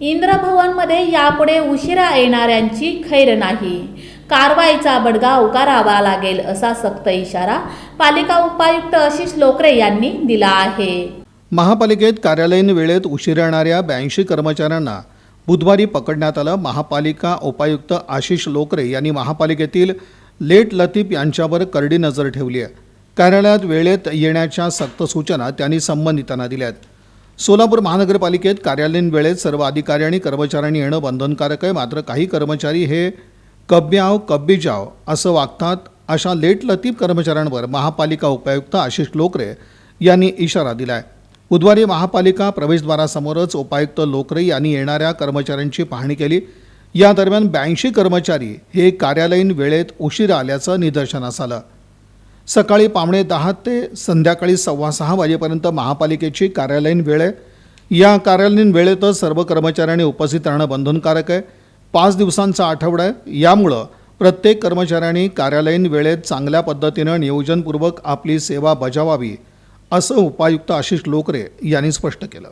इंद्रभवनमध्ये यापुढे उशिरा येणाऱ्यांची खैर नाही. कारवाईचा बडगा उकारावा लागेल असा सक्त इशारा पालिका उपायुक्त आशिष लोकरे यांनी दिला आहे. महापालिकेत कार्यालयीन वेळेत उशीर येणाऱ्या ब्याऐंशी कर्मचाऱ्यांना बुधवारी पकडण्यात आलं. महापालिका उपायुक्त आशिष लोकरे यांनी महापालिकेतील लेट लतीफ यांच्यावर करडी नजर ठेवली आहे. कार्यालयात वेळेत येण्याच्या सक्त सूचना त्यांनी संबंधितांना दिल्या आहेत सोलापूर महानगरपालिकेत कार्यालयीन वेळेत सर्व अधिकारी आणि कर्मचाऱ्यांनी येणं बंधनकारक आहे. मात्र काही कर्मचारी हे कब्याव कब्बी जाव असं वागतात. अशा लेट लतीफ कर्मचाऱ्यांवर महापालिका उपायुक्त आशिष लोकरे यांनी इशारा दिला आहे बुधवारी महापालिका प्रवेशद्वारासमोरच उपायुक्त लोकरे यांनी येणाऱ्या कर्मचाऱ्यांची पाहणी केली. या दरम्यान ब्याऐंशी कर्मचारी हे कार्यालयीन वेळेत उशिरा आल्याचं निदर्शनास आलं. सकाळी पावणे दहा ते संध्याकाळी सव्वा सहा वाजेपर्यंत महापालिकेची कार्यालयीन वेळ आहे. या कार्यालयीन वेळेतच सर्व कर्मचाऱ्यांनी उपस्थित राहणं बंधनकारक आहे. पाच दिवसांचा आठवडा आहे. यामुळं प्रत्येक कर्मचाऱ्यांनी कार्यालयीन वेळेत चांगल्या पद्धतीनं नियोजनपूर्वक आपली सेवा बजावावी असं उपायुक्त आशिष लोकरे यांनी स्पष्ट केलं.